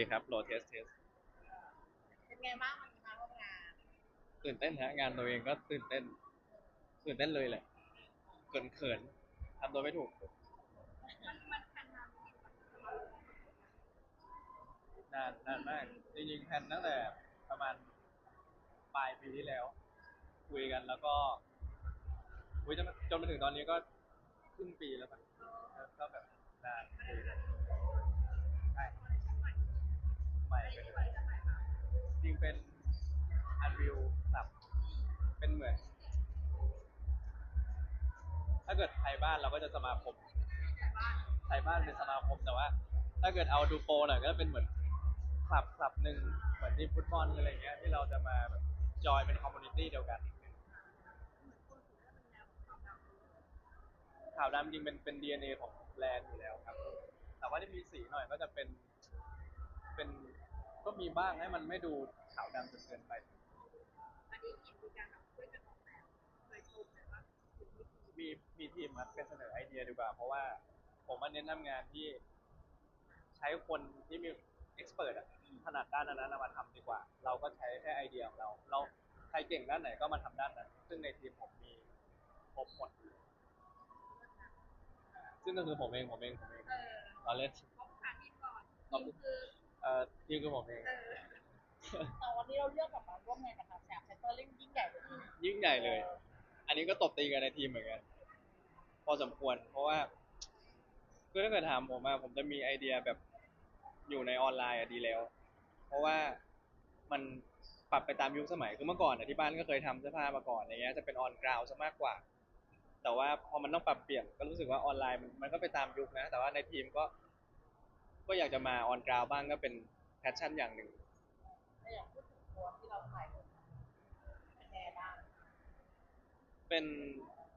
ดีครับโหลเทสเทสเป็นไงบ้างวันนี้มาร่วมงานตื่นเต้นฮะงานตัวเองก็ตื่นเต้น ตื่นเต้นเลยแหละเขินเขินๆทำตัวไม่ถูก มันมันแข่งขันนานนานมากจริงๆแพลนตั้งแต่ประมาณปลายปีที่แล้ว คุยกันแล้วก็คุยจนจนมาถึงตอนนี้ก็ครึ่งปีแล้วมันก็แบบนานคุยกันใช่ ใหม่ไปเลยจริงเป็นอันวิวสับเป็นเหมือน ถ้าเกิดไทยบ้านเราก็จะสมาคม ไทยบ้านเป็นสมาคมแต่ว่า ถ้าเกิดเอาดูโปรหน่อยก็เป็นเหมือนคลับคลับหนึ่งเหมือนทีมฟุตบอลอะไรเงี้ยที่เราจะมาแบบจอยเป็นคอมมูนิตี้เดียวกันขาวดำจริงเป็นเป็น DNA ของแบรนด์อยู่แล้วครับ แต่ว่าที่มีสีหน่อยก็จะเป็นเป็น ก็มีบ้างให้มันไม่ดูขาวดำจนเกินไป อันนี้เห็นมีการแบบช่วยกันออกแบบเคยชมเลยว่ามีมีทีมครับเป็นเสนอไอเดียดีกว่า เพราะว่าผมมาเน้นทำงานที่ใช้คนที่มีเอ็กซ์เพรสอะถนัดด้านนั้นๆมาทำดีกว่า เราก็ใช้แค่ไอเดียของเรา เราใครเก่งด้านไหนก็มาทำด้านนั้น ซึ่งในทีมผมมีครบหมดซึ่งก็คือผมเองผมเองผมเองเออเราเล่นเขาผ่านที่ก่อนนี่คือ เอ่อทีมคือผมเองเออแต่วันนี้เราเลือกกลับมาร่วมงานกับทางแซมเซ็นเตอร์เล่นยิ่งใหญ่เลยยิ่งใหญ่เลย อันนี้ก็ตบตีกันในทีมเหมือนกัน พอสมควร เพราะว่าคือถ้าเกิดถามผมอะผมจะมีไอเดียแบบอยู่ในออนไลน์อะดีแล้ว เพราะว่ามันปรับไปตามยุคสมัยคือเมื่อก่อนอะที่บ้านก็เคยทำเสื้อผ้ามาก่อนอะไรเงี้ยจะเป็นออนกราวซะมากกว่า แต่ว่าพอมันต้องปรับเปลี่ยนก็รู้สึกว่าออนไลน์มันมันก็ไปตามยุคนะ แต่ว่าในทีมก็ ก็อยากจะมาออนกราวบ้างก็เป็นแพชชั่นอย่างหนึ่ง ถ้าอยากพูดถึงตัวที่เราถ่ายเป็นไงบ้างเป็น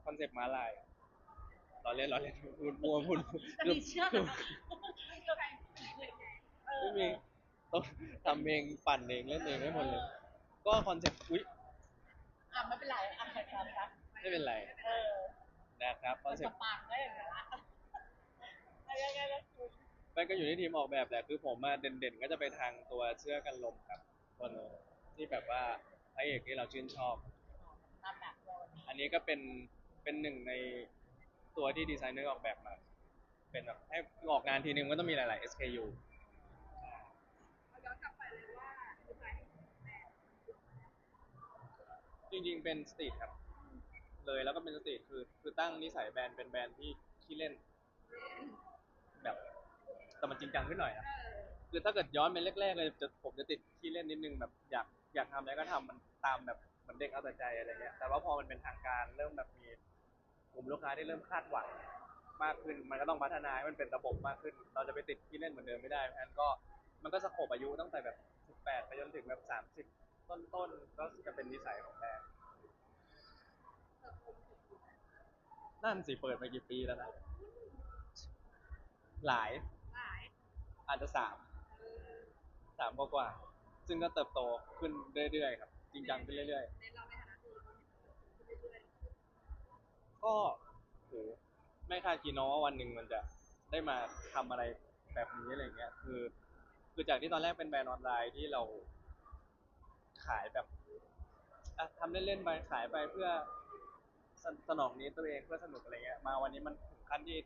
คอนเซปต์ม้าลายเราเล่นเราเล่นพูดมัวพูดจะมีเชือกเหรอเออไม่มีต้องทำเองปั่นเองเล่นเองได้หมดเลย ก็คอนเซ็ปต์อุ้ยอะไม่เป็นไรอะใครทำครับไม่เป็นไรเออนะครับคมัอนนเซ็จะปต์ ปังได้อย่างนั้นละอะไรยังไงก็คือ มันก็อยู่ที่ทีมออกแบบแหละคือผมมาเด่นๆ ก็จะไปทางตัวเสื้อกันลมครับตัวนึงที่แบบว่าพระเอกที่เราชื่นชอบ ตามแบบเราวันนี้อันนี้ก็เป็นเป็นหนึ่งในตัวที่ดีไซเนอร์ออกแบบมา เป็นแบบให้ออกงานทีนึงก็ต้องมีหลายๆ SKU เราย้อนกลับไปเลยว่าดีไซน์ให้แบรนด์จริงๆเป็นสตรีทครับ เลยแล้วก็เป็นสตรีทคือคือตั้งนิสัยแบรนด์เป็นแบรนด์ที่ขี้เล่น แบบ แต่มันจริงจังขึ้นหน่อยนะเออคือถ้าเกิดย้อนไปแรกๆเลยจะผมจะติดขี้เล่นนิดนึงแบบอยากอยากทำอะไรก็ทำมันตามแบบเหมือนเด็กเอาแต่ใจอะไรเงี้ยแต่ว่าพอมันเป็นทางการเริ่มแบบมีกลุ่มลูกค้าที่เริ่มคาดหวังมากขึ้น มันก็ต้องพัฒนาให้มันเป็นระบบมากขึ้น เราจะไปติดขี้เล่นเหมือนเดิมไม่ได้เพราะฉะนั้นก็มันก็สโคบอายุตั้งแต่แบบ 18 ไปจนถึงแบบ 30 ต้นๆก็จะเป็นนิสัยของแบรนด์นั่นสิเปิดมากี่ปีแล้วนะหลายหลาย อาจจะสามสามกว่าๆซึ่งก็เติบโตขึ้นเรื่อยๆครับ จริงจังขึ้นเรื่อยในเราในฐานะตัวเราเห็นเรื่อยๆก็โหไม่คาดคิดเนาะว่าวันหนึ่งมันจะได้มาทำอะไรแบบนี้อะไรเงี้ย คือ คือจากที่ตอนแรกเป็นแบรนด์ออนไลน์ที่เราขายแบบอะทำเล่นๆไปขายไปเพื่อสสนองนี้ตัวเองเพื่อสนุกอะไรเงี้ย มาวันนี้มันถึงขั้นที่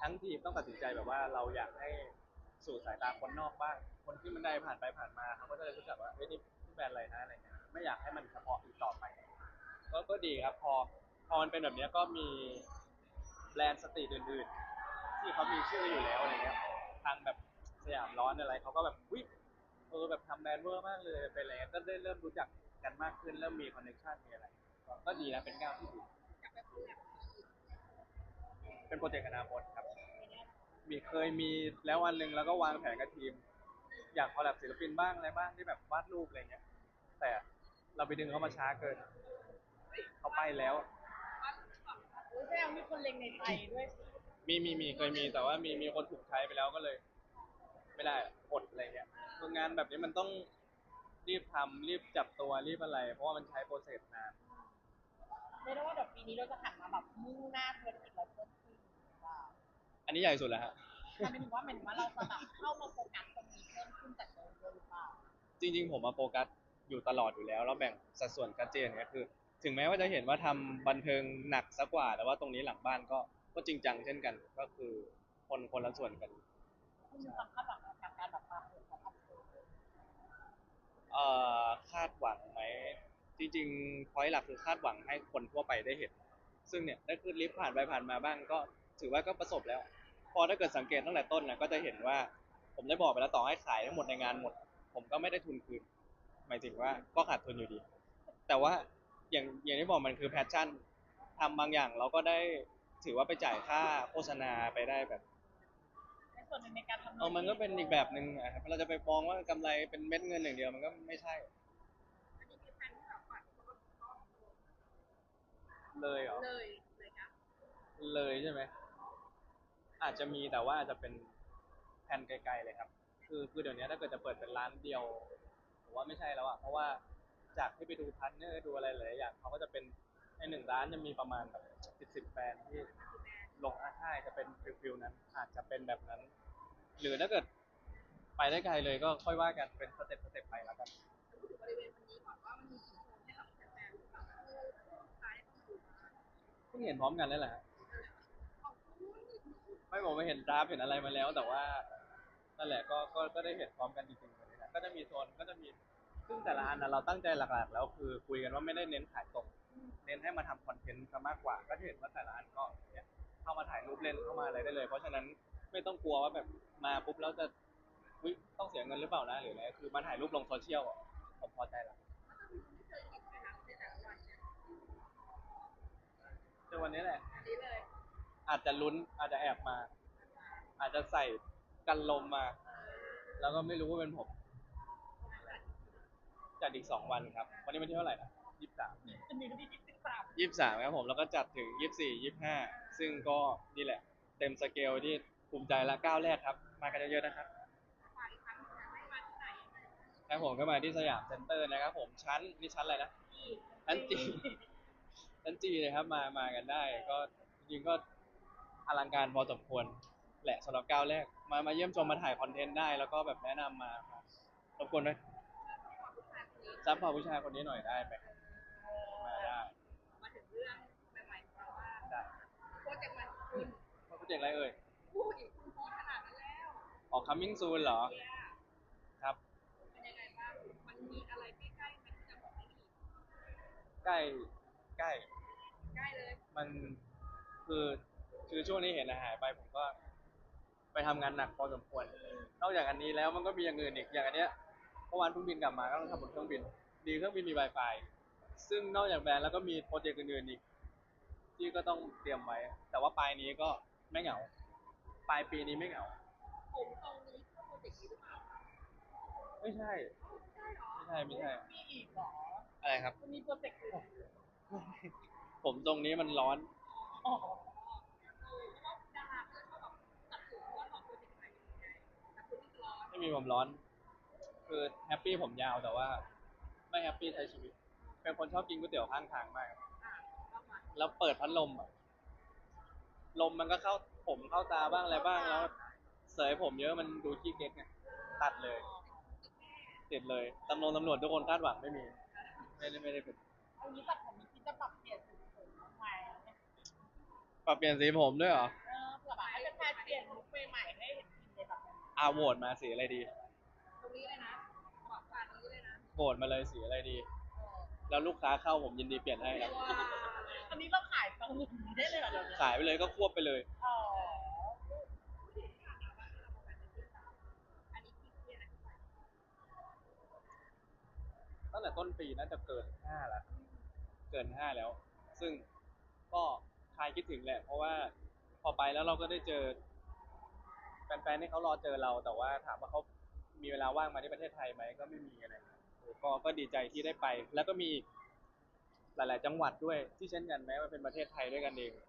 ทั้งทีมต้องตัดสินใจแบบว่าเราอยากให้ สู่สายตาคนนอกบ้าง คนที่มันได้ผ่านไปผ่านมาเขาก็จะได้รู้จักว่าเฮ้ยนี่นี่แบรนด์อะไรนะอะไรเงี้ยไม่อยากให้มันเฉพาะอีกต่อไป ก็ก็ดีครับพอพอมันเป็นแบบเนี้ยก็มีแบรนด์สตรีทอื่นๆ ที่เขามีชื่ออยู่แล้วอะไรเงี้ยทางแบบสยามร้อนอะไรเขาก็แบบวิเออแบบทำแบรนด์เวอร์มากเลยเป็นอะไรเงี้ยก็ได้เริ่มรู้จักกันมากขึ้นเริ่มมีคอนเนคชั่นมีอะไรก็ก็ดีนะเป็นก้าวที่ดีๆอยากไปคุยกับเป็นโปรเจกต์อนาคตครับ มีเคยมีแล้ววันหนึ่งแล้วก็วางแผนกับทีม อยากคอลแลบศิลปินบ้างอะไรบ้างที่แบบวาดรูปอะไรเงี้ย แต่เราไปดึงเขามาช้าเกินเขาไปแล้วโอ้ยแสดงมีคนเล็งในใจด้วยสิมีมีมีเคยมีแต่ว่ามีมีคนถูกใช้ไปแล้วก็เลย ไม่ได้อดอะไรเงี้ยคืองานแบบนี้มันต้องรีบทำรีบจับตัวรีบอะไร เพราะว่ามันใช้โปรเซสนาน ไม่ได้ว่าแบบปีนี้เราจะหันมาแบบมุ่งหน้าธุรกิจเราเพิ่มขึ้นหรือเปล่าอั นนี้ใหญ่สุดแล้วฮะแต่ไม่ถึงว่าหมายถึงว่าเราจะแบบเข้ามาโฟกัสตรงนี้เพิ่มขึ้นจากเดิมด้วยหรือเปล่าจริง ๆ ผมมาโฟกัสอยู่ตลอดอยู่แล้วแล้วแบ่งสัดส่วนชัดเจนเนี่ยคือ ถึงแม้ว่าจะเห็นว่าทำบันเทิงหนักสักกว่า แต่ว่าตรงนี้หลังบ้านก็ก็จริงจังเช่นกัน ก็คือคนคนละส่วนกัน คุณมีความคาดหวังกับการแบบมาเปิดของอัพโซนเอ่อคาดหวังไหมจริงๆพอยหลักคือคาดหวังให้คนทั่วไปได้เห็น ซึ่งเนี่ยได้ขึ้นลิฟต์ผ่านไปผ่านมาบ้างก็ถือว่าก็ประสบแล้ว พอถ้าเกิดสังเกตตั้งแต่ต้นนะก็จะเห็นว่า ผมได้บอกไปแล้วต่อให้ขายทั้งหมดในงานหมด ผมก็ไม่ได้ทุนคืน หมายถึงว่าก็ขาดทุนอยู่ดี แต่ว่าอย่างอย่างที่บอกมันคือแพชชั่นทำบางอย่างเราก็ได้ถือว่าไปจ่ายค่าโฆษณาไปได้แบบในส่วนหนึ่งในการทำเออมันก็เป็นอีกแบบหนึ่งอะครับเราจะไปมองว่ากำไรเป็นเม็ดเงินอย่างเดียวมันก็ไม่ใช่อันนี้คือแฟนที่แบบฝันเขาก็ชอบเลยเหรอเลยเลยนะเลยใช่ไหม อาจจะมีแต่ว่าอาจจะเป็นแผนไกลๆเลยครับ คือคือเดี๋ยวนี้ถ้าเกิดจะเปิดเป็นร้านเดียวผมว่าไม่ใช่แล้วอะเพราะว่าจากที่ไปดูพาร์ทเนอร์ดูอะไรหลายๆอย่างเขาก็จะเป็นในหนึ่งร้านจะมีประมาณแบบสิบสิบแบรนด์ที่ลงอาใช่จะเป็นฟิลๆนั้นอาจจะเป็นแบบนั้น หรือถ้าเกิดไปได้ไกลเลยก็ค่อยว่ากันเป็นสเต็ปสเต็ปไปแล้วกันพูดถึงบริเวณวันนี้ก่อนว่ามันมีกี่โซนให้กับแฟนๆหรือเปล่าคือลูกค้าได้ต้องดูมาเพิ่งเห็นพร้อมกันนั่นแหละฮะขอบคุณ ไม่ผมไม่เห็นดราฟเห็นอะไรมาแล้ว แต่ว่านั่นแหละก็ก็ก็ได้เห็นพร้อมกันจริงๆวันนี้นะก็จะมีโซนก็จะมีซึ่งแต่ละอันนะเราตั้งใจหลักๆ แล้วคือคุยกันว่าไม่ได้เน้นขายตรงเน้นให้มาทำคอนเทนต์ซะมากกว่า ก็จะเห็นว่าแต่ละอันก็เนี่ยเข้ามาถ่ายรูปเล่นเข้ามาอะไรได้เลย เพราะฉะนั้นไม่ต้องกลัวว่าแบบมาปุ๊บแล้วจะอุ๊ยต้องเสียเงินหรือเปล่านะหรืออะไรคือมาถ่ายรูปลงโซเชียลอะผมพอใจแล้วแต่วันนี้แหละ อันนี้เลย อาจจะลุ้นอาจจะแอบมา อาจจะใส่กันลมมา แล้วก็ไม่รู้ว่าเป็นผมจัดอีกสองวันครับ วันนี้วันที่เท่าไหร่นะยี่สิบสามอันนี้ก็ที่สิบสามยี่สิบสามครับผมแล้วก็จัดถึงยี่สิบสี่ยี่สิบห้าซึ่งก็นี่แหละ เต็มสเกลที่ภูมิใจละก้าวแรกครับ มากันเยอะๆนะครับขายครั้งนึงไม่มาที่ไหนครับผมก็มาที่สยามเซ็นเตอร์นะครับ ผมชั้นนี่ชั้นอะไรนะอีกชั้นจีชั้นจีเลยครับมามากันได้ ก็จริงๆก็ อลังการพอสมควรแหละสำหรับก้าวแรก มามาเยี่ยมชมมาถ่ายคอนเทนต์ได้แล้วก็แบบแนะนำมาครับรบกวนด้วยซัพพอร์ตผู้ชายคนนี้หน่อยได้ไหมมาได้มาถึงเรื่องใหม่ๆของเราว่าได้โปรเจกต์ใหม่ของคุณโปรเจกต์อะไรเอ่ยพูดอีกคุณพูดขนาดนั้นแล้วออก coming soon เหรอเนี่ยครับเป็นยังไงบ้างมันมีอะไรใกล้ๆไหมที่จะบอกไม่มีใกล้ใกล้ใกล้เลย มันคือ คือช่วงนี้เห็นอาหายไปผมก็ ไปทำงานหนักพอสมควรนอกจากอันนี้แล้วมันก็มีอย่างอื่นอีกอย่างอันเนี้ยเมื่อวานเพิ่งบินกลับมาก็ต้องทำบนเครื่องบิน ดีเครื่องบินมี Wi-Fi ซึ่งนอกจากแบรนด์แล้วก็มีโปรเจกต์อื่นๆอีกที่ก็ต้องเตรียมไว้ แต่ว่าปลายนี้ก็ไม่เหงา ปลายปีนี้ไม่เหงา ผมตรงนี้คือโปรเจกต์นี้หรือเปล่าไม่ใช่ ใช่หรอไม่ใช่ไม่ใช่ มีอีกเหรออะไรครับ มันมีโปรเจกต์อื่นผมตรงนี้มันร้อน อ๋อเอ ไม่มีผมร้อน คือแฮปปี้ผมยาวแต่ว่า ไม่แฮปปี้ใช้ชีวิต เป็นคนชอบกินก๋วยเตี๋ยวข้างทางมากครับอะเข้ามาแล้วเปิดพัดลมอะลมมันก็เข้าผมเข้าตาบ้างอะไรบ้างแล้ว เสยผมเยอะมันดูขี้เก๊กไงตัดเลย ติดเลยตำรวจตำรวจทุกคนคาดหวังไม่มี ไม่ได้ไม่ได้เป็นเอางี้ตัดผมมีคิดจะปรับเปลี่ยนสีผมบ้างไหมปรับเปลี่ยนสีผมด้วยเหรอ เออเผื่อแบบให้แฟนๆเปลี่ยนลุคใหม่ๆให้เห็น อาโหวตมาสีอะไรดีตรงนี้เลยนะบอกฟานนี้เลยนะโหวตมาเลยสีอะไรดีเออแล้วลูกค้าเข้าผมยินดีเปลี่ยนให้ครับ ว้าวอันนี้เราขายตรงนี้ได้เลยเหรอเดี๋ยวนี้ขายไปเลยก็ควบไปเลย อ๋ออันนี้คิดเรียนอธิบายตั้งแต่ต้นปีน่าจะเกินห้าแล้วเกินห้าแล้ว ซึ่งก็คลายคิดถึงแหละ เพราะว่าพอไปแล้วเราก็ได้เจอ แฟนๆที่เขารอเจอเราแต่ว่าถามว่าเขามีเวลาว่างมาที่ประเทศไทยไหมก็ไม่มีอะไรก็ก็ดีใจที่ได้ไป แล้วก็มีอีกหลาย ๆ จังหวัดด้วยที่เช่นกันแม้ว่าเป็นประเทศไทยด้วยกันเองก็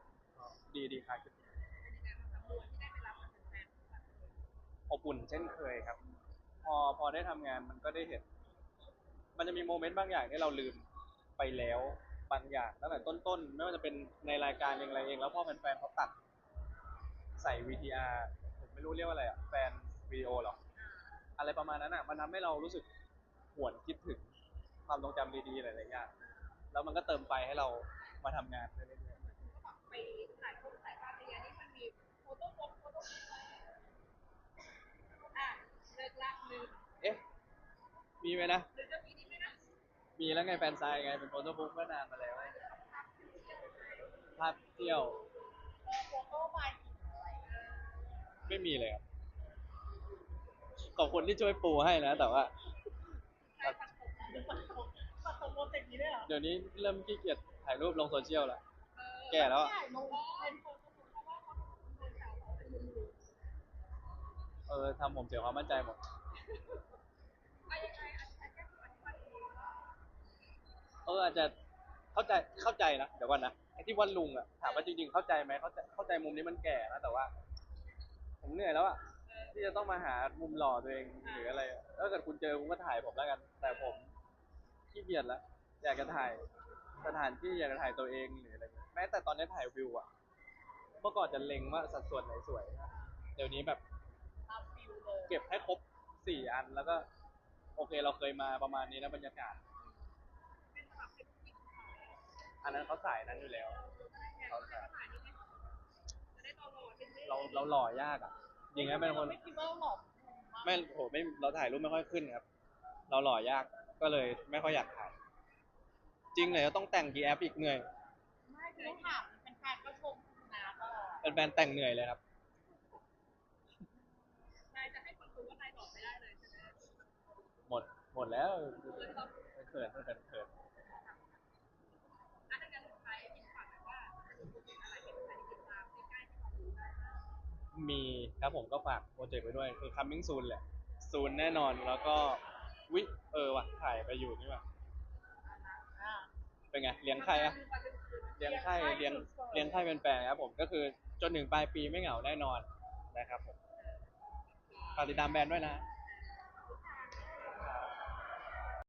ดีดีคลายคิดถึงเป็นยังไงบ้างคะมวลที่ได้ไปรับกับแฟนๆแบบอบอุ่นเช่นเคยครับ พอพอได้ทำงานมันก็ได้เห็น มันจะมีโมเมนต์บางอย่างที่เราลืมไปแล้วบางอย่างตั้งแต่ต้น ๆ ไม่ว่าจะเป็นในรายการเองอะไรเอง แล้วพอแฟนๆเขาตัดใส่ VTR ผม ไม่รู้เรียกว่าอะไรอะแฟนวิดีโอหรอ อะไรประมาณนั้นอะมันทำให้เรารู้สึกหวนคิดถึงความทรงจำดีๆหลายๆอย่างแล้วมันก็เติมไฟให้เรามาทำงานเรื่อยก็แบบไปถ่ายรูปถ่ายภาพในงานนี่มันมีโฟโต้บุ๊กโฟโต้บุ๊กอะเลิกละหนึ่งๆเอ๊ะ มีไหมนะ หรือจะมีนี่ไหมนะมีแล้วไงแฟนไซน์ไงเป็นโฟโต้บุ๊กเมื่อนานมาแล้วภาพเที่ยวเออโฟโต้บายกิ่งอะ ไรไม่มีเลยครับขอบคุณที่ช่วยปูให้นะ แต่ว่า ใช่ปัดผมปัดผมปัดผมโปรเจกต์นี้ด้วยเหรอเดี๋ยวนี้เริ่มขี้เกียจถ่ายรูปลงโซเชียลแล้วเออแก่แล้วอะ ใช่ลงเป็นโฟโต้บุ๊กเพราะว่าเขาเป็นสาวเป็นมือเออทำผมเสียความมั่นใจหมด อะยังไงอันนี้แค่อธิบายเองเอออาจจะเข้าใจเข้าใจนะเดี๋ยวก่อนนะไอ้ที่วันลุงอะถามว่าจริงๆเข้าใจไหมเข้าใจเข้าใจมุมนี้มันแก่นะแต่ว่า ผมเหนื่อยแล้วอะที่จะต้องมาหามุมหล่อตัวเองหรืออะไรอะถ้าเกิดคุณเจอคุณก็ถ่ายผมแล้วกัน แต่ผมขี้เกียจแล้วอยากจะถ่ายสถานที่อยากจะถ่ายตัวเองหรืออะไรเงี้ยแม้แต่ตอนนี้ถ่ายวิวอะเมื่อก่อนจะเล็งว่าสัดส่วนไหนสวยนะเดี๋ยวนี้แบบตามฟิลเลยเก็บให้ครบสี่อันแล้วก็ โอเคเราเคยมาประมาณนี้นะบรรยากาศ เป็นแบบเป็นผู้หญิงถ่ายอันนั้นเขาสายนั้นอยู่แล้วเขาจะถ่ายนี่ไหมจะได้ตอนโหลด เป็นเราเราหล่อยากอะจริงๆนะเป็นคนไม่คิดว่าหลอกไม่โหไม่เราถ่ายรูปไม่ค่อยขึ้นครับ เราหล่อยากก็เลยไม่ค่อยอยากถ่าย จริงเลยต้องแต่งกี่แอปอีกเหนื่อยไม่คือต้องถามเป็นแฟนก็ชมนะตลอดเป็นแฟนแต่งเหนื่อยเลยครับนายจะให้คนรู้ว่านายหลอกไม่ได้เลยใช่ไหมหมดหมดแล้วเลยต้องเขินเขินเขิน มีครับผมก็ฝากโปรเจกต์ไว้ด้วยคือ coming soon แหละ soon แน่นอนแล้วก็วิเออว่ะถ่ายไปอยู่นี่ว่ะเป็นไงเลี้ยงใครอะเลี้ยงไข่เลี้ยงเลี้ยงไข่เป็นแฟนครับผมก็คือจนถึงปลายปีไม่เหงาแน่นอนนะครับผมฝากติดตามแบรนด์ด้วยนะ